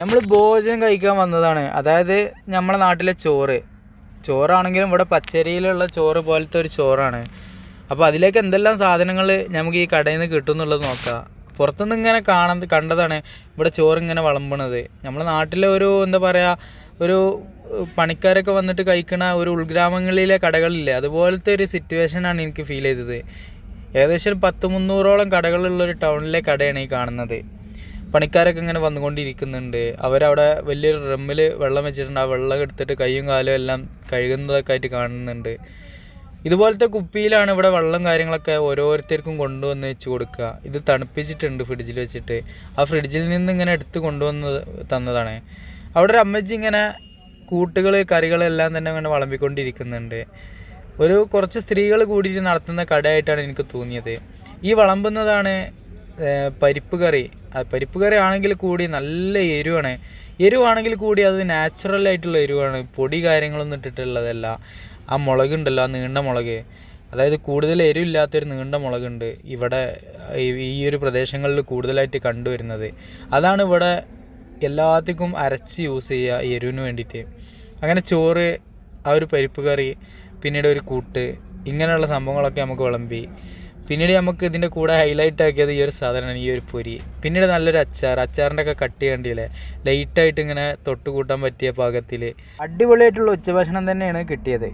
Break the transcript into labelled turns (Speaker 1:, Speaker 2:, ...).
Speaker 1: നമ്മൾ ഭോജനം കഴിക്കാൻ വന്നതാണ്. അതായത് നമ്മളെ നാട്ടിലെ ചോറ്. ചോറാണെങ്കിലും ഇവിടെ പച്ചരിയിലുള്ള ചോറ് പോലത്തെ ഒരു ചോറാണ്. അപ്പോൾ അതിലേക്ക് എന്തെല്ലാം സാധനങ്ങൾ നമുക്ക് ഈ കടയിൽ നിന്ന് കിട്ടും എന്നുള്ളത് നോക്കാം. പുറത്തുനിന്ന് ഇങ്ങനെ കാണുന്നത് കണ്ടതാണ് ഇവിടെ ചോറ് ഇങ്ങനെ വിളമ്പണത്. നമ്മളെ നാട്ടിലെ ഒരു എന്താ പറയുക ഒരു പണിക്കാരൊക്കെ വന്നിട്ട് കഴിക്കണ ഒരു ഉൾഗ്രാമങ്ങളിലെ കടകളില്ലേ അതുപോലത്തെ ഒരു സിറ്റുവേഷനാണ് എനിക്ക് ഫീൽ ചെയ്തത്. ഏകദേശം പത്ത് മുന്നൂറോളം കടകളുള്ള ഒരു ടൗണിലെ കടയാണ് ഈ കാണുന്നത്. പണിക്കാരൊക്കെ ഇങ്ങനെ വന്നുകൊണ്ടിരിക്കുന്നുണ്ട്. അവരവിടെ വലിയൊരു റമ്മിൽ വെള്ളം വെച്ചിട്ടുണ്ട്. ആ വെള്ളം എടുത്തിട്ട് കൈയും കാലും എല്ലാം കഴുകുന്നതൊക്കെ ആയിട്ട് കാണുന്നുണ്ട്. ഇതുപോലത്തെ കുപ്പിയിലാണ് ഇവിടെ വെള്ളം കാര്യങ്ങളൊക്കെ ഓരോരുത്തർക്കും കൊണ്ടുവന്ന് വെച്ച് കൊടുക്കുക. ഇത് തണുപ്പിച്ചിട്ടുണ്ട് ഫ്രിഡ്ജിൽ വെച്ചിട്ട്. ആ ഫ്രിഡ്ജിൽ നിന്ന് ഇങ്ങനെ എടുത്ത് കൊണ്ടുവന്ന് തന്നതാണ്. അവിടെ ഒരു അമ്മച്ചി ഇങ്ങനെ കൂട്ടുകൾ കറികളെല്ലാം തന്നെ ഇങ്ങനെ വിളമ്പിക്കൊണ്ടിരിക്കുന്നുണ്ട്. ഒരു കുറച്ച് സ്ത്രീകൾ കൂടിയിട്ട് നടത്തുന്ന കടയായിട്ടാണ് എനിക്ക് തോന്നിയത്. ഈ വിളമ്പുന്നതാണ് പരിപ്പ് കറി. പരിപ്പ് കറി ആണെങ്കിൽ കൂടി നല്ല എരിവാണ്. എരിവാണെങ്കിൽ കൂടി അത് നാച്ചുറൽ ആയിട്ടുള്ള എരിവാണ്. പൊടി കാര്യങ്ങളൊന്നും ഇട്ടിട്ടുള്ളതല്ല. ആ മുളകുണ്ടല്ലോ ആ നീണ്ട മുളക്. അതായത് കൂടുതൽ എരിവില്ലാത്തൊരു നീണ്ട മുളകുണ്ട് ഇവിടെ ഈ- ഒരു പ്രദേശങ്ങളിൽ കൂടുതലായിട്ട് കണ്ടുവരുന്നത്. അതാണ് ഇവിടെ എല്ലാത്തിക്കും അരച്ച് യൂസ് ചെയ്യുക എരിവിന് വേണ്ടിയിട്ട്. അങ്ങനെ ചോറ് ആ ഒരു പരിപ്പ് കറി പിന്നീട് ഒരു കൂട്ട് ഇങ്ങനെയുള്ള സംഭവങ്ങളൊക്കെ നമുക്ക് വിളമ്പി പിന്നീട് നമുക്ക് ഇതിന്റെ കൂടെ ഹൈലൈറ്റ് ആക്കിയത് ഈ ഒരു സാധനമാണ് ഈ ഒരു പൊരി. പിന്നീട് നല്ലൊരു അച്ചാർ. അച്ചാറിന്റെ ഒക്കെ കട്ട് കണ്ടില്ലേ ലൈറ്റായിട്ട് ഇങ്ങനെ തൊട്ട് കൂട്ടാൻ പറ്റിയ പാകത്തിൽ അടിപൊളിയായിട്ടുള്ള ഉച്ചഭക്ഷണം തന്നെയാണ് കിട്ടിയത്.